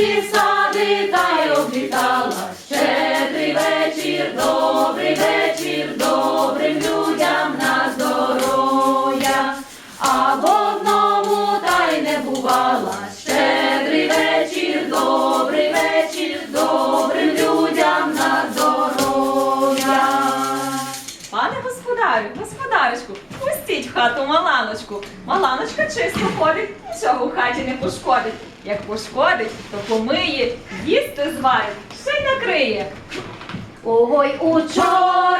Всі сади та й облітала, щедрий вечір, добрий вечір, добрим людям на здоров'я, а в одному та й не бувала, щедрий вечір, добрий вечір, добрим людям на здоров'я. Пане господарю, господарю господарочку, пустіть в хату маланочку. Маланочка чисто ходить, нічого в хаті не пошкодить. Як пошкодить, то помиє, їсти зварить, ще й накриє. Ой, учора